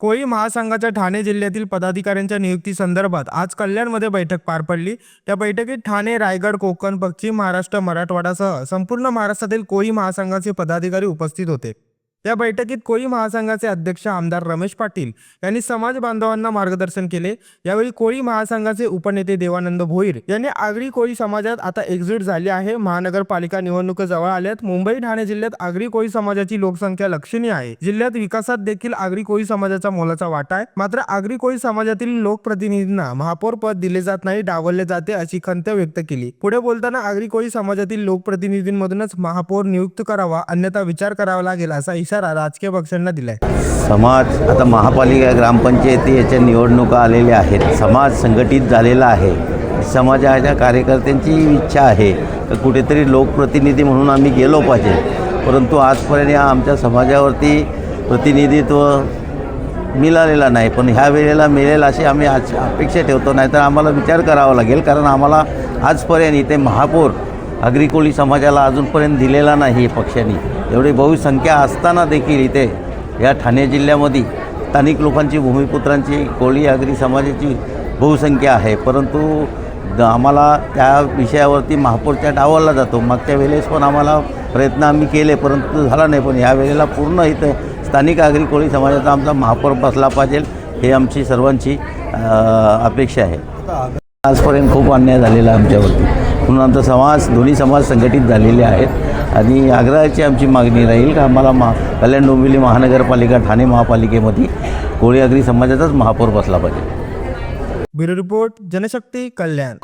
कोळी महासंघाच्या ठाणे जिल्ह्यातील पदाधिकाऱ्यांच्या नियुक्ती संदर्भात आज कल्याणमध्ये बैठक पार पडली. त्या बैठकीत ठाणे रायगड कोकण पश्चिम महाराष्ट्र मराठवाडासह संपूर्ण महाराष्ट्रातील कोळी महासंघाचे पदाधिकारी उपस्थित होते. या बैठकीत कोळी महासंघाचे अध्यक्ष आमदार रमेश पाटील यांनी समाज बांधवांना मार्गदर्शन केले. यावेळी कोळी महासंघाचे उपनेते देवानंद भोईर यांनी आगरी कोळी समाजात आता एक्झिट झाली आहे. महानगरपालिका निवडणुका जवळ आल्यात. मुंबई ठाणे जिल्ह्यात आगरी कोळी समाजाची लोकसंख्या लक्षणीय आहे. जिल्ह्यात विकासात देखील आगरी कोळी समाजाचा मोलाचा वाटा आहे. मात्र आगरी कोळी समाजातील लोकप्रतिनिधींना महापौर पद दिले जात नाही डावलले जाते अशी खंत व्यक्त केली. पुढे बोलताना आगरी कोळी समाजातील लोकप्रतिनिधींमधूनच महापौर नियुक्त करावा अन्यथा विचार करावा लागेल असा इशारा राजकीय पक्षांना दिलाय. समाज आता महापालिका ग्रामपंचायती याच्या निवडणुका आलेल्या आहेत. समाज संघटित झालेला आहे. समाजाच्या कार्यकर्त्यांची इच्छा आहे तर कुठेतरी लोकप्रतिनिधी म्हणून आम्ही गेलो पाहिजे. परंतु आजपर्यंत या आमच्या समाजावरती प्रतिनिधित्व मिळालेला नाही. पण ह्या वेळेला मिळेल अशी आम्ही आज अपेक्षा ठेवतो. नाही तर आम्हाला विचार करावा लागेल. कारण आम्हाला आजपर्यंत इथे महापौर अग्रिकोळी समाजाला अजूनपर्यंत दिलेला नाही पक्षांनी. एवढी बहुसंख्या असताना देखील इथे या ठाणे जिल्ह्यामध्ये स्थानिक लोकांची भूमिपुत्रांची कोळी आगरी समाजाची बहुसंख्या आहे. परंतु आम्हाला त्या विषयावरती महापौरच्या डावाला जातो. मागच्या वेळेस पण आम्हाला प्रयत्न आम्ही केले परंतु झाला नाही. पण ह्या वेळेला पूर्ण इथं स्थानिक आगरी कोळी समाजाचा आमचा महापौर बसला पाहिजे हे आमची सर्वांची अपेक्षा आहे. आजपर्यंत खूप अन्याय झालेला आमच्यावरती. म्हणून आमचा समाज दोन्ही समाज संघटित झालेले आहेत. आणि आग्रहाची आमची मागणी राहील का? आम्हाला मा कल्याण डोंबिवली महानगरपालिका ठाणे महापालिकेमध्ये कोळी आगरी समाजाचाच महापौर बसला पाहिजे. Bureau report Janshakti Kalyan.